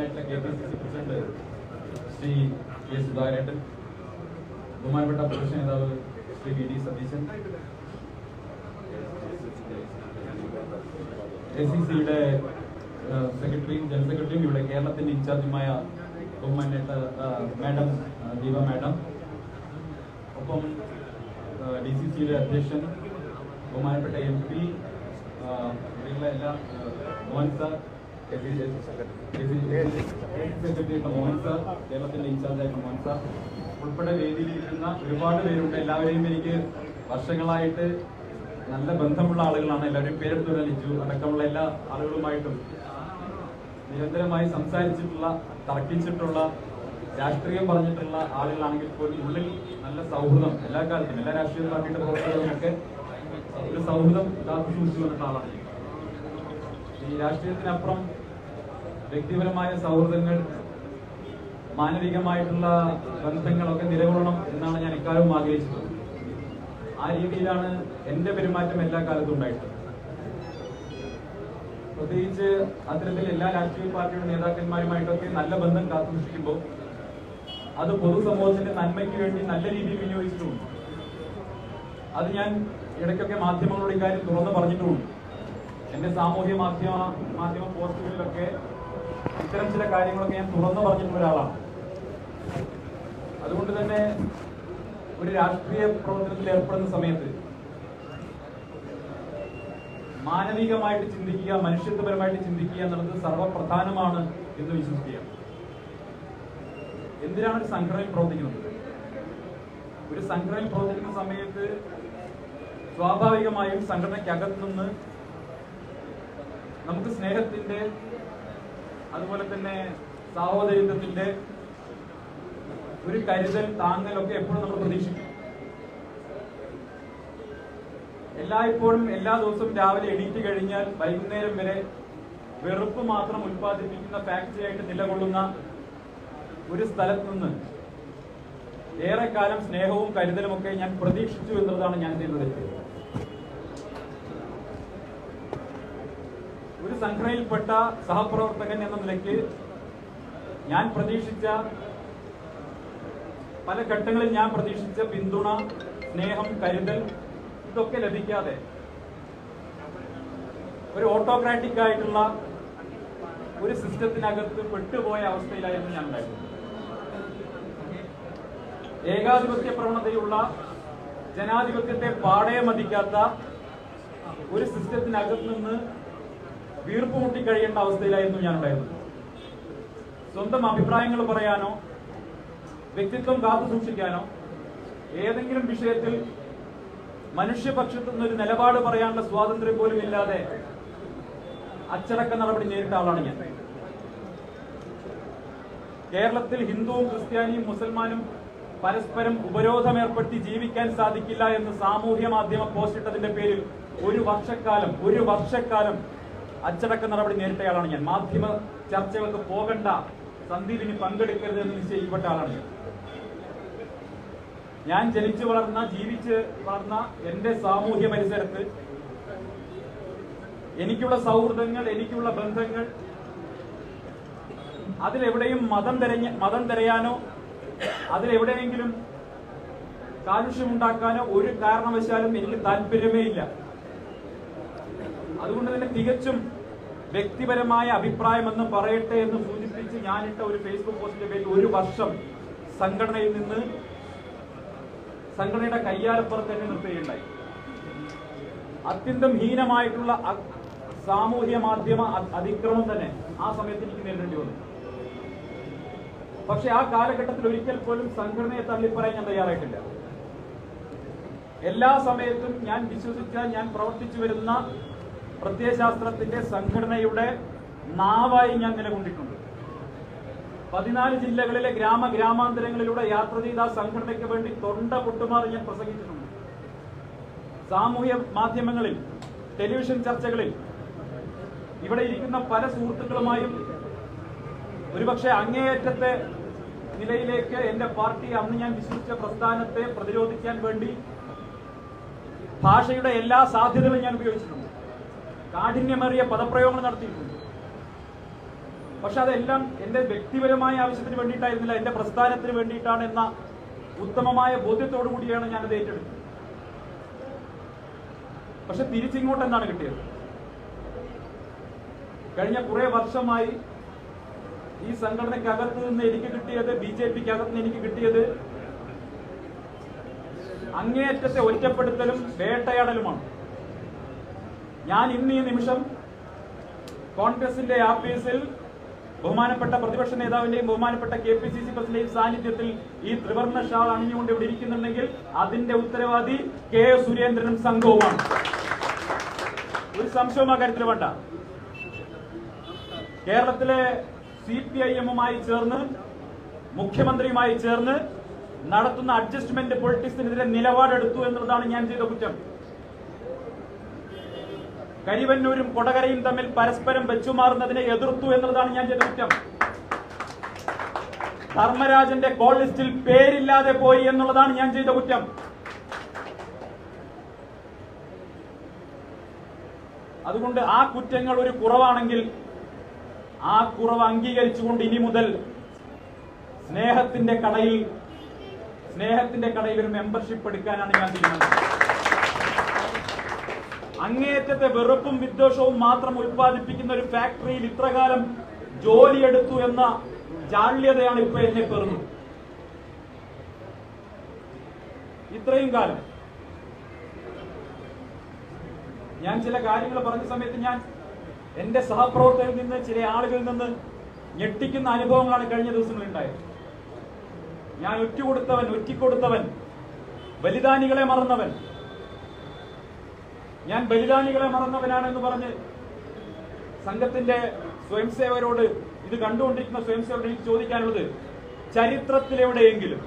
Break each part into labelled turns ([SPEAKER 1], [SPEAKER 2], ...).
[SPEAKER 1] ബഹുമാനായിട്ടുള്ള K P C C president Shri K സുധാകരേട്ടൻ ബഹുമാനപ്പെട്ട പ്രതിപക്ഷ നേതാവ് Shri V D Satheesan A C സിയുടെ സെക്രട്ടറിയും ജനറൽ സെക്രട്ടറിയും ഇവിടെ കേരളത്തിന്റെ ഇൻചാർജുമായ ബഹുമാനായിട്ട് മാഡം ദീപ മാഡം ഒപ്പം ഡി സി സിയുടെ അധ്യക്ഷൻ ബഹുമാനപ്പെട്ട എം പി എല്ലാ Mohan sir secretary Mohan sir. ഉൾപ്പെടെ വേദിയിലിരിക്കുന്ന ഒരുപാട് പേരുണ്ട്. എല്ലാവരെയും എനിക്ക് വർഷങ്ങളായിട്ട് നല്ല ബന്ധമുള്ള ആളുകളാണ്. എല്ലാവരും പേരെടുത്ത് ലിജു അടക്കമുള്ള എല്ലാ ആളുകളുമായിട്ടും നിരന്തരമായി സംസാരിച്ചിട്ടുള്ള തർക്കിച്ചിട്ടുള്ള രാഷ്ട്രീയം പറഞ്ഞിട്ടുള്ള ആളുകളാണെങ്കിൽ പോലും ഉള്ളിൽ നല്ല സൗഹൃദം എല്ലാ കാലത്തും എല്ലാ രാഷ്ട്രീയ പാർട്ടിയുടെ പ്രവർത്തകരുമൊക്കെ ഒരു സൗഹൃദം കാത്തു സൂക്ഷിച്ചു വന്നിട്ടുള്ള ആളാണ്. ഈ രാഷ്ട്രീയത്തിനപ്പുറം വ്യക്തിപരമായ സൗഹൃദങ്ങൾ മാനവികമായിട്ടുള്ള ബന്ധങ്ങളൊക്കെ നിലകൊള്ളണം എന്നാണ് ഞാൻ ഇക്കാലവും ആഗ്രഹിച്ചത്. ആ രീതിയിലാണ് എന്റെ പെരുമാറ്റം എല്ലാ കാലത്തും ഉണ്ടായിട്ടുള്ളത്. പ്രത്യേകിച്ച് അത്തരത്തിൽ എല്ലാ രാഷ്ട്രീയ പാർട്ടിയുടെ നേതാക്കന്മാരുമായിട്ടൊക്കെ നല്ല ബന്ധം കാത്തുസൂക്ഷിക്കുമ്പോൾ അത് പൊതുസമൂഹത്തിന്റെ നന്മയ്ക്ക് വേണ്ടി നല്ല രീതിയിൽ വിനിയോഗിച്ചിട്ടുമുണ്ട്. അത് ഞാൻ ഇടയ്ക്കൊക്കെ മാധ്യമങ്ങളോട് ഇക്കാര്യം തുറന്നു പറഞ്ഞിട്ടുമുണ്ട്. എന്റെ സാമൂഹ്യ മാധ്യമ മാധ്യമ പോസ്റ്റുകളിലൊക്കെ ഇത്തരം ചില കാര്യങ്ങളൊക്കെ ഞാൻ തുറന്നു പറഞ്ഞിട്ടുള്ള ഒരാളാണ്. അതുകൊണ്ട് തന്നെ ഒരു രാഷ്ട്രീയ പ്രവർത്തനത്തിൽ ഏർപ്പെടുന്ന സമയത്ത് മാനവികമായിട്ട് ചിന്തിക്കുക മനുഷ്യത്വപരമായിട്ട് ചിന്തിക്കുക എന്നുള്ളത് സർവപ്രധാനമാണ് എന്ന് വിശ്വസിക്കുക. എന്തിനാണ് ഒരു സംഘടനയിൽ പ്രവർത്തിക്കുന്നത്? ഒരു സംഘടനയിൽ പ്രവർത്തിക്കുന്ന സമയത്ത് സ്വാഭാവികമായും സംഘടനയ്ക്കകത്ത് നിന്ന് നമുക്ക് സ്നേഹത്തിന്റെ അതുപോലെ തന്നെ സാഹോദര്യത്തിന്റെ ഒരു കരുതൽ താങ്ങലൊക്കെ എപ്പോഴും നമ്മൾ പ്രതീക്ഷിക്കും. എല്ലായ്പ്പോഴും എല്ലാ ദിവസവും രാവിലെ എണീറ്റ് കഴിഞ്ഞാൽ വൈകുന്നേരം വരെ വെറുപ്പ് മാത്രം ഉത്പാദിപ്പിക്കുന്ന ഫാക്ടറി ആയിട്ട് നിലകൊള്ളുന്ന ഒരു സ്ഥലത്ത് നിന്ന് ഏറെക്കാലം സ്നേഹവും കരുതലും ഒക്കെ ഞാൻ പ്രതീക്ഷിച്ചു എന്നുള്ളതാണ് ഞാൻ ചെയ്യുന്നത് ഒരു സംഘടനയിൽപ്പെട്ട സഹപ്രവർത്തകൻ എന്ന നിലയ്ക്ക് ഞാൻ പ്രതീക്ഷിച്ച പല ഘട്ടങ്ങളിൽ ഞാൻ പ്രതീക്ഷിച്ച പിന്തുണ സ്നേഹം കരുതൽ ഇതൊക്കെ ലഭിക്കാതെ ഒരു ഓട്ടോക്രാറ്റിക് ആയിട്ടുള്ള ഒരു സിസ്റ്റത്തിനകത്ത് പെട്ടുപോയ അവസ്ഥയിലായിരുന്നു ഞാൻ ഉണ്ടായിരുന്നത് ഏകാധിപത്യ പ്രവണതയുള്ള ജനാധിപത്യത്തെ പാടയെ മതിക്കാത്ത ഒരു സിസ്റ്റത്തിനകത്ത് നിന്ന് വീർപ്പ് മുട്ടി കഴിയേണ്ട അവസ്ഥയിലായിരുന്നു ഞാൻ ഉണ്ടായിരുന്നത് സ്വന്തം അഭിപ്രായങ്ങൾ പറയാനോ വ്യക്തിത്വം കാത്തു സൂക്ഷിക്കാനോ ഏതെങ്കിലും വിഷയത്തിൽ മനുഷ്യപക്ഷത്തു നിന്നൊരു നിലപാട് പറയാനുള്ള സ്വാതന്ത്ര്യം പോലും ഇല്ലാതെ അച്ചടക്ക നടപടി നേരിട്ട ആളാണ് ഞാൻ. കേരളത്തിൽ ഹിന്ദുവും ക്രിസ്ത്യാനിയും മുസൽമാനും പരസ്പരം ഉപരോധം ഏർപ്പെടുത്തി ജീവിക്കാൻ സാധിക്കില്ല എന്ന് സാമൂഹ്യ മാധ്യമം പോസ്റ്റിട്ടതിന്റെ പേരിൽ ഒരു വർഷക്കാലം ഒരു വർഷക്കാലം അച്ചടക്ക നടപടി നേരിട്ടയാളാണ് ഞാൻ. മാധ്യമ ചർച്ചകൾക്ക് പോകണ്ട സന്ദീപിന് പങ്കെടുക്കരുത് എന്ന് നിശ്ചയിക്കപ്പെട്ട ആളാണ് ഞാൻ. ഞാൻ ജനിച്ചു വളർന്ന ജീവിച്ച് വളർന്ന എന്റെ സാമൂഹ്യ പരിസരത്ത് എനിക്കുള്ള സൗഹൃദങ്ങൾ എനിക്കുള്ള ബന്ധങ്ങൾ അതിലെവിടെയും മതം തിരഞ്ഞ മതം തിരയാനോ അതിലെവിടെയെങ്കിലും കാലുഷ്യമുണ്ടാക്കാനോ ഒരു കാരണവശാലും എനിക്ക് താല്പര്യമേ ഇല്ല. അതുകൊണ്ട് തന്നെ തികച്ചും വ്യക്തിപരമായ അഭിപ്രായം എന്ന് പറയട്ടെ എന്ന് സൂചിപ്പിച്ച് ഞാനിട്ട ഒരു ഫേസ്ബുക്ക് പോസ്റ്റിന്റെ പേരിൽ ഒരു വർഷം സംഘടനയിൽ നിന്ന് സംഘടനയുടെ കയ്യാലപ്പുറത്ത് തന്നെ നിർത്തുകയുണ്ടായി. അത്യന്തം ഹീനമായിട്ടുള്ള സാമൂഹ്യ മാധ്യമ അതിക്രമം തന്നെ ആ സമയത്ത് എനിക്ക് നേരിടേണ്ടി വന്നു. പക്ഷെ ആ കാലഘട്ടത്തിൽ ഒരിക്കൽ പോലും സംഘടനയെ തള്ളിപ്പറയാൻ ഞാൻ തയ്യാറായിട്ടില്ല. എല്ലാ സമയത്തും ഞാൻ വിശ്വസിച്ച ഞാൻ പ്രവർത്തിച്ചു വരുന്ന പ്രത്യയശാസ്ത്രത്തിന്റെ സംഘടനയുടെ നാവായി ഞാൻ നിലകൊണ്ടിട്ടുണ്ട്. പതിനാല് ജില്ലകളിലെ ഗ്രാമ ഗ്രാമാന്തരങ്ങളിലൂടെ യാത്ര ചെയ്ത സംഘടനയ്ക്ക് വേണ്ടി തൊണ്ട പൊട്ടുമാറി ഞാൻ പ്രസംഗിച്ചിട്ടുണ്ട്. സാമൂഹ്യ മാധ്യമങ്ങളിൽ ടെലിവിഷൻ ചർച്ചകളിൽ ഇവിടെ ഇരിക്കുന്ന പല സുഹൃത്തുക്കളുമായും ഒരുപക്ഷെ അങ്ങേയറ്റത്തെ നിലയിലേക്ക് എന്റെ പാർട്ടി അന്ന് ഞാൻ വിശ്വസിച്ച പ്രസ്ഥാനത്തെ പ്രതിരോധിക്കാൻ വേണ്ടി ഭാഷയുടെ എല്ലാ സാധ്യതകളും ഞാൻ ഉപയോഗിച്ചിട്ടുണ്ട്. കാഠിന്യമേറിയ പദപ്രയോഗങ്ങൾ നടത്തിയിട്ടുണ്ട്. പക്ഷെ അതെല്ലാം എന്റെ വ്യക്തിപരമായ ആവശ്യത്തിന് വേണ്ടിയിട്ടായിരുന്നില്ല എന്റെ പ്രസ്ഥാനത്തിന് വേണ്ടിയിട്ടാണ് എന്ന ഉത്തമമായ ബോധ്യത്തോടു കൂടിയാണ് ഞാനത് ഏറ്റെടുത്തത്. പക്ഷെ തിരിച്ചിങ്ങോട്ട് എന്താണ് കിട്ടിയത്? കഴിഞ്ഞ കുറെ വർഷമായി ഈ സംഘടനയ്ക്കകത്ത് നിന്ന് എനിക്ക് കിട്ടിയത് ബി ജെ പിക്ക് അകത്ത് നിന്ന് എനിക്ക് കിട്ടിയത് അങ്ങേയറ്റത്തെ ഒറ്റപ്പെടുത്തലും വേട്ടയാടലുമാണ്. ഞാൻ ഇന്ന് ഈ നിമിഷം കോൺഗ്രസിന്റെ ആഫീസിൽ ബഹുമാനപ്പെട്ട പ്രതിപക്ഷ നേതാവിന്റെയും ബഹുമാനപ്പെട്ട കെ പി സി സി പ്രസിഡന്റെയും സാന്നിധ്യത്തിൽ ഈ ത്രിവർണ ഷാൾ അണിഞ്ഞുകൊണ്ട് ഇവിടെ ഇരിക്കുന്നുണ്ടെങ്കിൽ അതിന്റെ ഉത്തരവാദി കെ എസ് സുരേന്ദ്രനും സംഘവുമാണ്. ഒരു സംശയവും ആ കാര്യത്തിൽ വേണ്ട. കേരളത്തിലെ സി പി ഐ എമ്മുമായി ചേർന്ന് മുഖ്യമന്ത്രിയുമായി ചേർന്ന് നടത്തുന്ന അഡ്ജസ്റ്റ്മെന്റ് പൊളിറ്റിക്സിനെതിരെ നിലപാടെടുത്തു എന്നുള്ളതാണ് ഞാൻ ചെയ്ത കുറ്റം. കരിവന്നൂരും കൊടകരയും തമ്മിൽ പരസ്പരം വെച്ചുമാറുന്നതിനെ എതിർത്തു എന്നുള്ളതാണ് ഞാൻ ചെയ്ത കുറ്റം. ധർമ്മരാജന്റെ കോൾ ലിസ്റ്റിൽ പേരില്ലാതെ പോയി എന്നുള്ളതാണ് ഞാൻ ചെയ്ത കുറ്റം. അതുകൊണ്ട് ആ കുറ്റങ്ങൾ ഒരു കുറവാണെങ്കിൽ ആ കുറവ് അംഗീകരിച്ചുകൊണ്ട് ഇനി മുതൽ സ്നേഹത്തിന്റെ കടയിൽ സ്നേഹത്തിന്റെ കടയിൽ ഒരു മെമ്പർഷിപ്പ് എടുക്കാനാണ് ഞാൻ തീരുമാനിച്ചത്. അങ്ങേയറ്റത്തെ വെറുപ്പും വിദ്വേഷവും മാത്രം ഉൽപ്പാദിപ്പിക്കുന്ന ഒരു ഫാക്ടറിയിൽ ഇത്രകാലം ജോലിയെടുത്തു എന്ന ജാള്യതയാണ് ഇപ്പൊ എന്നെ പെറുന്നത്. ഇത്രയും കാലം. ഞാൻ ചില കാര്യങ്ങൾ പറഞ്ഞ സമയത്ത് ഞാൻ എന്റെ സഹപ്രവർത്തകരിൽ നിന്ന് ചില ആളുകളിൽ നിന്ന് ഞെട്ടിക്കുന്ന അനുഭവങ്ങളാണ് കഴിഞ്ഞ ദിവസങ്ങളിൽ ഉണ്ടായത്. ഞാൻ ഒറ്റുകൊടുത്തവൻ ഒറ്റിക്കൊടുത്തവൻ ബലിദാനികളെ മറന്നവൻ ഞാൻ ബലിദാനികളെ മറന്നവനാണ് എന്ന് പറഞ്ഞ് സംഘത്തിന്റെ സ്വയംസേവരോട് ഇത് കണ്ടുകൊണ്ടിരിക്കുന്ന സ്വയംസേവരോട് എനിക്ക് ചോദിക്കാനുള്ളത് ചരിത്രത്തിലെവിടെയെങ്കിലും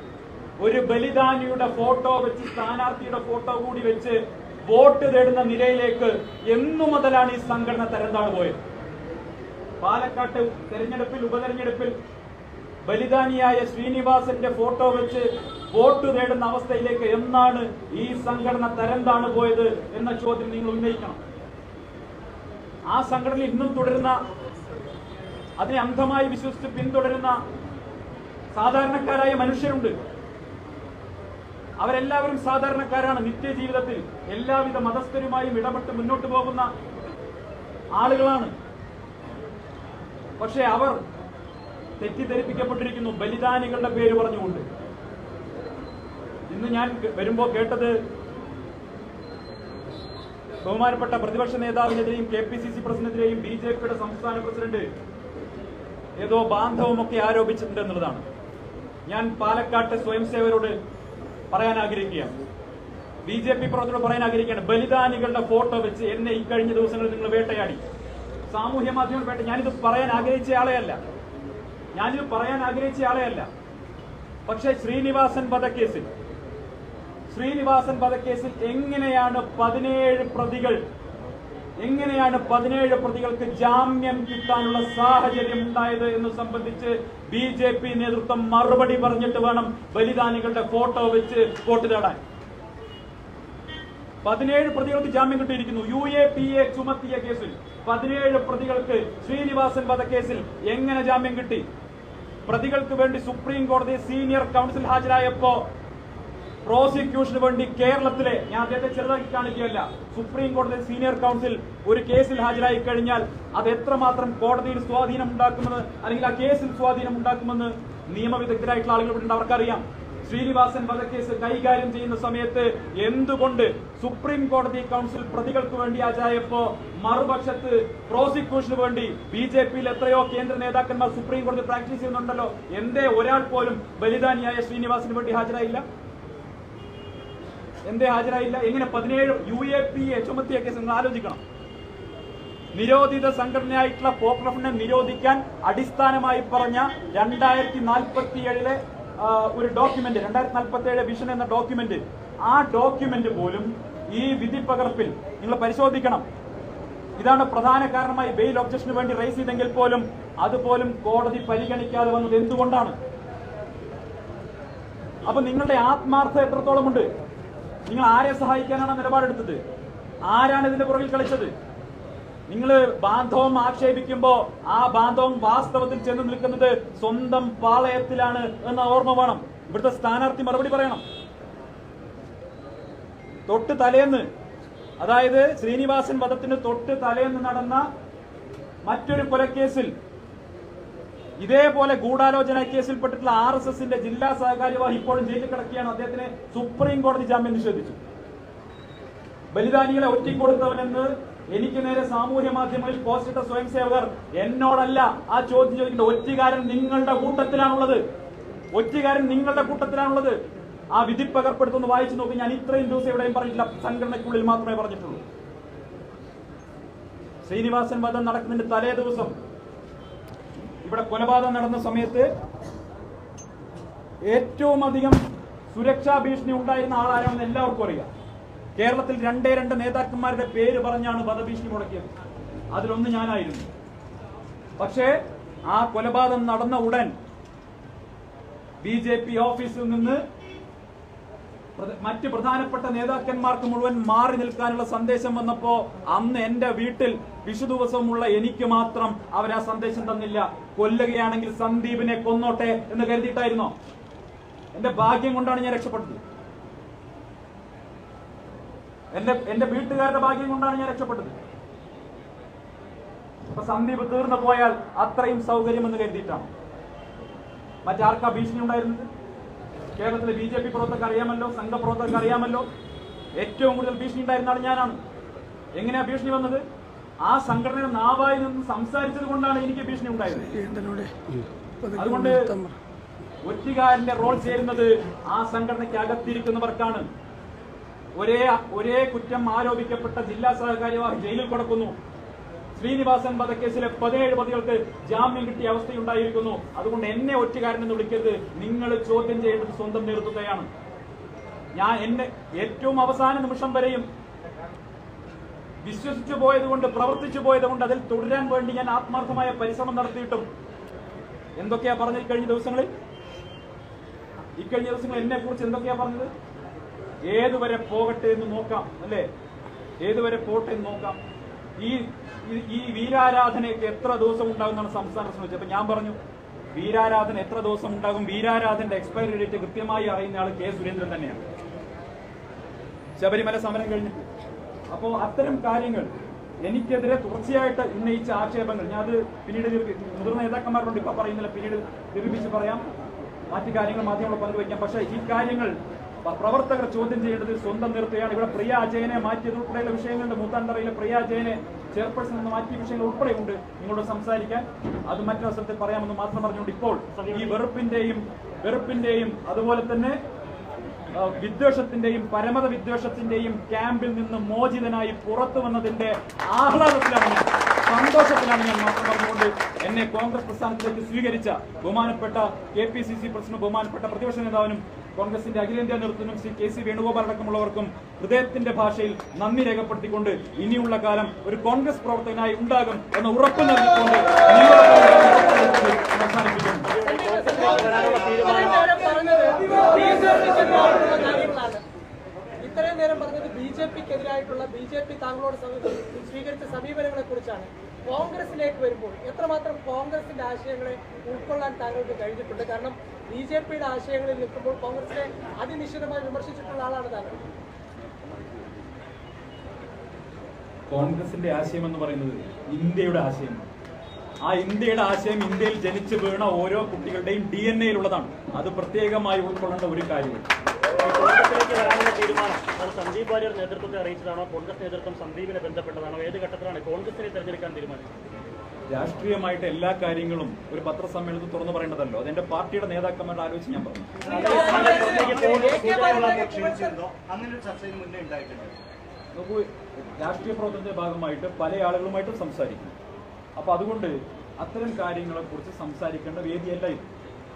[SPEAKER 1] ഒരു ബലിദാനിയുടെ ഫോട്ടോ വെച്ച് സ്ഥാനാർത്ഥിയുടെ ഫോട്ടോ കൂടി വെച്ച് വോട്ട് തേടുന്ന നിലയിലേക്ക് എന്നു മുതലാണ് ഈ സംഘടന തരംതാണ് പോയത് പാലക്കാട്ട് തെരഞ്ഞെടുപ്പിൽ ഉപതെരഞ്ഞെടുപ്പിൽ ബലിദാനിയായ ശ്രീനിവാസന്റെ ഫോട്ടോ വെച്ച് വോട്ട് തേടുന്ന അവസ്ഥയിലേക്ക് എന്നാണ് ഈ സംഘടന തരംതാണ് പോയത് എന്ന ചോദ്യം നിങ്ങൾ ഉന്നയിക്കണം. ആ സംഘടന ഇന്നും തുടരുന്ന അതിനെ അന്ധമായി വിശ്വസിച്ച് പിന്തുടരുന്ന സാധാരണക്കാരായ മനുഷ്യരുണ്ട്. അവരെല്ലാവരും സാധാരണക്കാരാണ് നിത്യജീവിതത്തിൽ. എല്ലാവിധ മതസ്ഥരുമായും ഇടപെട്ട് മുന്നോട്ട് പോകുന്ന ആളുകളാണ്. പക്ഷെ അവർ തെറ്റിദ്ധരിപ്പിക്കപ്പെട്ടിരിക്കുന്നു. ബലിദാനികളുടെ പേര് പറഞ്ഞുകൊണ്ട്. ഇന്ന് ഞാൻ വരുമ്പോ കേട്ടത് ബഹുമാനപ്പെട്ട പ്രതിപക്ഷ നേതാവിനെതിരെയും കെ പി സി സി പ്രസിഡന്റിനെതിരെയും ബി ജെ പിയുടെ സംസ്ഥാന പ്രസിഡന്റ് ഏതോ ബാന്ധവമൊക്കെ ആരോപിച്ചിട്ടുണ്ട് എന്നുള്ളതാണ് ഞാൻ പാലക്കാട്ടെ സ്വയം സേവരോട് പറയാൻ ആഗ്രഹിക്കുകയാണ്. ബി ജെ പി പ്രവർത്തകരോട് പറയാൻ ആഗ്രഹിക്കുകയാണ്. ബലിദാനികളുടെ ഫോട്ടോ വെച്ച് എന്നെ ഈ കഴിഞ്ഞ ദിവസങ്ങളിൽ നിങ്ങൾ വേട്ടയാടി. സാമൂഹ്യ മാധ്യമങ്ങൾ വേട്ട ഞാനിത് പറയാൻ ആഗ്രഹിച്ച ആളെയല്ല ഞാനിത് പറയാൻ ആഗ്രഹിച്ച ആളെയല്ല. പക്ഷെ ശ്രീനിവാസൻ വധക്കേസിൽ ശ്രീനിവാസൻ വധക്കേസിൽ എങ്ങനെയാണ് പതിനേഴ് പ്രതികൾ എങ്ങനെയാണ് പതിനേഴ് പ്രതികൾക്ക് ജാമ്യം കിട്ടാനുള്ള സാഹചര്യം ഉണ്ടായത് എന്ന് സംബന്ധിച്ച് ബി ജെ പി നേതൃത്വം മറുപടി പറഞ്ഞിട്ട് വേണം ബലിദാനികളുടെ ഫോട്ടോ വെച്ച് വോട്ട് നേടാൻ പതിനേഴ് പ്രതികൾക്ക് ജാമ്യം കിട്ടിയിരിക്കുന്നു. യു എ പി എ ചുമത്തിയ കേസിൽ പതിനേഴ് പ്രതികൾക്ക് ശ്രീനിവാസൻ വധക്കേസിൽ എങ്ങനെ ജാമ്യം കിട്ടി? പ്രതികൾക്ക് വേണ്ടി സുപ്രീം കോടതി സീനിയർ കൗൺസിൽ ഹാജരായപ്പോ പ്രോസിക്യൂഷന് വേണ്ടി കേരളത്തിലെ ഞാൻ അദ്ദേഹത്തെ ചെറുതാക്കി കാണിക്കുകയല്ല സുപ്രീം കോടതി സീനിയർ കൗൺസിൽ ഒരു കേസിൽ ഹാജരായി കഴിഞ്ഞാൽ അത് എത്രമാത്രം കോടതിയിൽ സ്വാധീനം ഉണ്ടാക്കുമെന്ന് അല്ലെങ്കിൽ ആ കേസിൽ സ്വാധീനം ഉണ്ടാക്കുമെന്ന് നിയമവിദഗ്ധരായിട്ടുള്ള ആളുകൾ ഇവിടെ അവർക്കറിയാം. ശ്രീനിവാസൻ വധക്കേസ് കൈകാര്യം ചെയ്യുന്ന സമയത്ത് എന്തുകൊണ്ട് സുപ്രീം കോടതി കൗൺസിൽ പ്രതികൾക്ക് വേണ്ടി ആചായപ്പോ മറുപക്ഷത്ത് പ്രോസിക്യൂഷന് വേണ്ടി ബി ജെ പിയിൽ എത്രയോ കേന്ദ്ര നേതാക്കന്മാർ സുപ്രീം കോടതി പ്രാക്ടീസ് ചെയ്യുന്നുണ്ടല്ലോ. എന്തേ ഒരാൾ പോലും ബലിദാനിയായ ശ്രീനിവാസിന് വേണ്ടി ഹാജരായില്ല? എന്തേ ഹാജരായില്ല? എങ്ങനെ പതിനേഴ് യു എ പി എ ചുമത്തിയ കേസ് നിങ്ങൾ ആലോചിക്കണം. നിരോധിത സംഘടനയായിട്ടുള്ള പോപ്പുലർ നിരോധിക്കാൻ അടിസ്ഥാനമായി പറഞ്ഞ രണ്ടായിരത്തി നാൽപ്പത്തി ഏഴിലെ ഒരു ഡോക്യുമെന്റ് രണ്ടായിരത്തി നാൽപ്പത്തി ഏഴ് വിഷൻ എന്ന ഡോക്യുമെന്റ് ആ ഡോക്യുമെന്റ് പോലും ഈ വിധി പകർപ്പിൽ നിങ്ങൾ പരിശോധിക്കണം. ഇതാണ് പ്രധാന കാരണമായി ബെയിൽ ഒബ്ജക്ഷന് വേണ്ടി റേസ് ചെയ്തെങ്കിൽ പോലും അതുപോലും കോടതി പരിഗണിക്കാതെ വന്നത് എന്തുകൊണ്ടാണ്? അപ്പൊ നിങ്ങളുടെ ആത്മാർത്ഥ എത്രത്തോളം ഉണ്ട് നിങ്ങൾ ആരെ സഹായിക്കാനാണ് നിലപാടെടുത്തത്? ആരാണ് ഇതിന്റെ പുറകിൽ കളിച്ചത്? നിങ്ങൾ ബാന്ധവം ആക്ഷേപിക്കുമ്പോ ആ ബാന്ധവം വാസ്തവത്തിൽ ചെന്ന് നിൽക്കുന്നത് സ്വന്തം പാളയത്തിലാണ് എന്ന ഓർമ്മ വേണം. ഇവിടുത്തെ സ്ഥാനാർത്ഥി മറുപടി പറയണം. തൊട്ട് തലേന്ന് അതായത് ശ്രീനിവാസൻ വധത്തിന് തൊട്ട് തലേന്ന് നടന്ന മറ്റൊരു കൊലക്കേസിൽ ഇതേപോലെ ഗൂഢാലോചന കേസിൽപ്പെട്ടിട്ടുള്ള ആർ എസ് എസിന്റെ ജില്ലാ സഹകാര്യവാഹി ഇപ്പോഴും ജയിലിൽ കിടക്കുകയാണ്. അദ്ദേഹത്തിന് സുപ്രീം കോടതി ജാമ്യം നിഷേധിച്ചു. ബലിദാനികളെ ഒറ്റിക്കൊടുത്തവനെന്ന് എനിക്ക് നേരെ സാമൂഹ്യ മാധ്യമങ്ങളിൽ പോസ്റ്റ് ഇട്ട സ്വയം സേവകർ എന്നോടല്ല. ആ ചോദ്യം ചോദിക്കേണ്ട ഒറ്റുകാരൻ നിങ്ങളുടെ കൂട്ടത്തിലാണുള്ളത്. ഒറ്റുകാരൻ നിങ്ങളുടെ കൂട്ടത്തിലാണുള്ളത്. ആ വിധി പകർപ്പെടുത്തുന്ന വായിച്ചു നോക്കി. ഞാൻ ഇത്രയും ദിവസം എവിടെയും പറഞ്ഞിട്ടില്ല. സംഘടനയ്ക്കുള്ളിൽ മാത്രമേ പറഞ്ഞിട്ടുള്ളൂ. ശ്രീനിവാസൻ വധം നടക്കുന്നതിന്റെ തലേ ദിവസം ഇവിടെ കൊലപാതകം നടന്ന സമയത്ത് ഏറ്റവും അധികം സുരക്ഷാ ഭീഷണി ഉണ്ടായിരുന്ന ആളാരാണെന്ന് എല്ലാവർക്കും അറിയാം. കേരളത്തിൽ രണ്ടേ രണ്ട് നേതാക്കന്മാരുടെ പേര് പറഞ്ഞാണ് വധഭീഷണി മുടക്കിയത്. അതിലൊന്ന് ഞാനായിരുന്നു. പക്ഷേ ആ കൊലപാതകം നടന്ന ഉടൻ ബി ജെ പി ഓഫീസിൽ നിന്ന് മറ്റ് പ്രധാനപ്പെട്ട നേതാക്കന്മാർക്ക് മുഴുവൻ മാറി നിൽക്കാനുള്ള സന്ദേശം വന്നപ്പോ അന്ന് എന്റെ വീട്ടിൽ വിഷു ദിവസമുള്ള എനിക്ക് മാത്രം അവർ ആ സന്ദേശം തന്നില്ല. കൊല്ലുകയാണെങ്കിൽ സന്ദീപിനെ കൊന്നോട്ടെ എന്ന് കരുതിയിട്ടായിരുന്നോ? എന്റെ ഭാഗ്യം കൊണ്ടാണ് ഞാൻ രക്ഷപ്പെട്ടത്. എന്റെ എന്റെ വീട്ടുകാരുടെ ഭാഗ്യം കൊണ്ടാണ് ഞാൻ രക്ഷപ്പെട്ടത്. അപ്പൊ സന്ദീപ് തീർന്നു പോയാൽ അത്രയും സൗകര്യം എന്ന് കരുതിയിട്ടാണ്. മറ്റാർക്കാ ഭീഷണി ഉണ്ടായിരുന്നത്? കേരളത്തിലെ ബി ജെ പി പ്രവർത്തകർക്ക് അറിയാമല്ലോ സംഘപ്രവർത്തകർക്ക് അറിയാമല്ലോ. ഏറ്റവും കൂടുതൽ ഭീഷണി ഉണ്ടായിരുന്ന ആൾ ഞാനാണ്. എങ്ങനെയാ ഭീഷണി വന്നത്? ആ സംഘടനയുടെ നാവായി നിന്ന് സംസാരിച്ചത് കൊണ്ടാണ് എനിക്ക് ഭീഷണി ഉണ്ടായത്. അതുകൊണ്ട് ഒറ്റുകാരന്റെ റോൾ ചേരുന്നത് ആ സംഘടനയ്ക്ക് അകത്തിരിക്കുന്നവർക്കാണ്. ഒരേ ഒരേ കുറ്റം ആരോപിക്കപ്പെട്ട ജില്ലാ സഹകാര്യവാഹി ജയിലിൽ കിടക്കുന്നു. ശ്രീനിവാസൻ വധക്കേസിലെ പതിനേഴ് പ്രതികൾക്ക് ജാമ്യം കിട്ടിയ അവസ്ഥയുണ്ടായിരിക്കുന്നു. അതുകൊണ്ട് എന്നെ ഒറ്റുകാരനെന്ന് വിളിക്കരുത്. നിങ്ങൾ ചോദ്യം ചെയ്യേണ്ടത് സ്വന്തം നേതൃത്വത്തെയാണ്. ഞാൻ എന്നെ ഏറ്റവും അവസാന നിമിഷം വരെയും വിശ്വസിച്ചു പോയതുകൊണ്ട് പ്രവർത്തിച്ചു പോയത് കൊണ്ട് അതിൽ തുടരാൻ വേണ്ടി ഞാൻ ആത്മാർത്ഥമായ പരിശ്രമം നടത്തിയിട്ടും എന്തൊക്കെയാ പറഞ്ഞത് ഇക്കഴിഞ്ഞ ദിവസങ്ങളിൽ? ഇക്കഴിഞ്ഞ ദിവസങ്ങളിൽ എന്നെ കുറിച്ച് എന്തൊക്കെയാ പറഞ്ഞത്? ഏതുവരെ പോകട്ടെ എന്ന് നോക്കാം അല്ലേ? ഏതുവരെ പോട്ടെ എന്ന് നോക്കാം. ഈ ഈ- വീരാരാധനയ്ക്ക് എത്ര ദിവസം ഉണ്ടാകുമെന്നാണ് സംസ്ഥാന ശ്രമിച്ചത്. അപ്പൊ ഞാൻ പറഞ്ഞു വീരാരാധന എത്ര ദിവസം ഉണ്ടാകും? വീരാരാധന്റെ എക്സ്പയറി ഡേറ്റ് കൃത്യമായി അറിയുന്ന ആൾ കെ സുരേന്ദ്രൻ തന്നെയാണ്. ശബരിമല സമരം കഴിഞ്ഞിട്ട് അപ്പോ അത്തരം കാര്യങ്ങൾ എനിക്കെതിരെ തുടർച്ചയായിട്ട് ഉന്നയിച്ച ആക്ഷേപങ്ങൾ ഞാൻ അത് പിന്നീട് മുതിർന്ന നേതാക്കന്മാരോട് ഇപ്പൊ പറയുന്നില്ല പിന്നീട് ദീർഘിപ്പിച്ച് പറയാം. മറ്റു കാര്യങ്ങൾ മാധ്യമങ്ങൾ പങ്കുവയ്ക്കാം. പക്ഷേ ഈ കാര്യങ്ങൾ പ്രവർത്തകർ ചോദ്യം ചെയ്യേണ്ടത് സ്വന്തം നിർത്തുകയാണ് ഇവിടെ പ്രിയ അജയനെ മാറ്റിയത് ഉൾപ്പെടെയുള്ള വിഷയങ്ങളുണ്ട്. മൂത്താണ്ടറയിലെ പ്രിയ അജയനെ ചെയർപേഴ്സൺ എന്ന് മാറ്റിയ വിഷയങ്ങൾ ഉൾപ്പെടെയുണ്ട്. നിങ്ങളോട് സംസാരിക്കാൻ അത് മറ്റവസരത്തിൽ പറയാമെന്ന് മാത്രം പറഞ്ഞുകൊണ്ട് ഇപ്പോൾ ഈ വെറുപ്പിന്റെയും വെറുപ്പിന്റെയും അതുപോലെ തന്നെ വിദ്വേഷത്തിന്റെയും പരമത വിദ്വേഷത്തിന്റെയും ക്യാമ്പിൽ നിന്ന് മോചിതനായി പുറത്തു വന്നതിന്റെ ആഹ്ലാദത്തിലാണ് സന്തോഷത്തിലാണ് ഞാൻ മാത്രം പറഞ്ഞുകൊണ്ട് എന്നെ കോൺഗ്രസ് പ്രസ്ഥാനത്തിലേക്ക് സ്വീകരിച്ച ബഹുമാനപ്പെട്ട K P C C president ബഹുമാനപ്പെട്ട പ്രതിപക്ഷ നേതാവിനും കോൺഗ്രസിന്റെ അഖിലേന്ത്യാ നേതൃത്വത്തിനും ശ്രീ കെ സി വേണുഗോപാൽ അടക്കമുള്ളവർക്കും ഹൃദയത്തിന്റെ ഭാഷയിൽ നന്ദി രേഖപ്പെടുത്തിക്കൊണ്ട് ഇനിയുള്ള കാലം ഒരു കോൺഗ്രസ് പ്രവർത്തകനായി ഉണ്ടാകും എന്ന ഉറപ്പ് നൽകിക്കൊണ്ട് അവസാനിപ്പിക്കുന്നു.
[SPEAKER 2] ഇത്രയും നേരം പറഞ്ഞത് ബി ജെ പിക്കെതിരായിട്ടുള്ള ബി ജെ പി താങ്കളോട് സ്വീകരിച്ച സമീപനങ്ങളെ കുറിച്ചാണ്. കോൺഗ്രസിലേക്ക് വരുമ്പോൾ എത്രമാത്രം കോൺഗ്രസിന്റെ ആശയങ്ങളെ ഉൾക്കൊള്ളാൻ താങ്കൾക്ക് കഴിഞ്ഞിട്ടുണ്ട്? കാരണം ബി ജെ പിയുടെ ആശയങ്ങളിൽ നിൽക്കുമ്പോൾ കോൺഗ്രസിനെ അതിനിശ്ചിതമായി വിമർശിച്ചിട്ടുള്ള ആളാണ് താങ്കൾ.
[SPEAKER 1] കോൺഗ്രസിന്റെ ആശയം എന്ന് പറയുന്നത് ഇന്ത്യയുടെ ആശയമാണ് ആ ഇന്ത്യയുടെ ആശയം ഇന്ത്യയിൽ ജനിച്ചു വീണ ഓരോ കുട്ടികളുടെയും ഡി എൻ എയിലുള്ളതാണ്. അത് പ്രത്യേകമായി ഉൾക്കൊള്ളേണ്ട ഒരു കാര്യമാണ്
[SPEAKER 3] വരാനുള്ള തീരുമാനം അത് സന്ദീപ് വാര്യർ നേതൃത്വത്തെ അറിയിച്ചതാണോ? കോൺഗ്രസ് നേതൃത്വം സന്ദീപിനെ ബന്ധപ്പെട്ടതാണോ? ഏത് ഘട്ടത്തിലാണ് കോൺഗ്രസിനെ തെരഞ്ഞെടുക്കാൻ തീരുമാനിച്ചത്?
[SPEAKER 1] രാഷ്ട്രീയമായിട്ട് എല്ലാ കാര്യങ്ങളും ഒരു പത്രസമ്മേളനത്തിൽ തുറന്നു പറയേണ്ടതല്ലോ. അതെന്റെ പാർട്ടിയുടെ നേതാക്കന്മാരുടെ ആലോചിച്ച് ഞാൻ പറഞ്ഞു. നോക്കൂ രാഷ്ട്രീയ പ്രവർത്തനത്തിന്റെ ഭാഗമായിട്ട് പല ആളുകളുമായിട്ടും സംസാരിക്കും. അപ്പൊ അതുകൊണ്ട് അത്തരം കാര്യങ്ങളെ കുറിച്ച് സംസാരിക്കേണ്ട വേദിയല്ല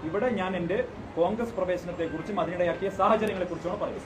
[SPEAKER 1] ഇവിടെ ഞാൻ എന്റെ കോൺഗ്രസ് പ്രവേശനത്തെക്കുറിച്ചും അതിനിടയാക്കിയ സാഹചര്യങ്ങളെക്കുറിച്ചുമാണ് പറയുന്നത്.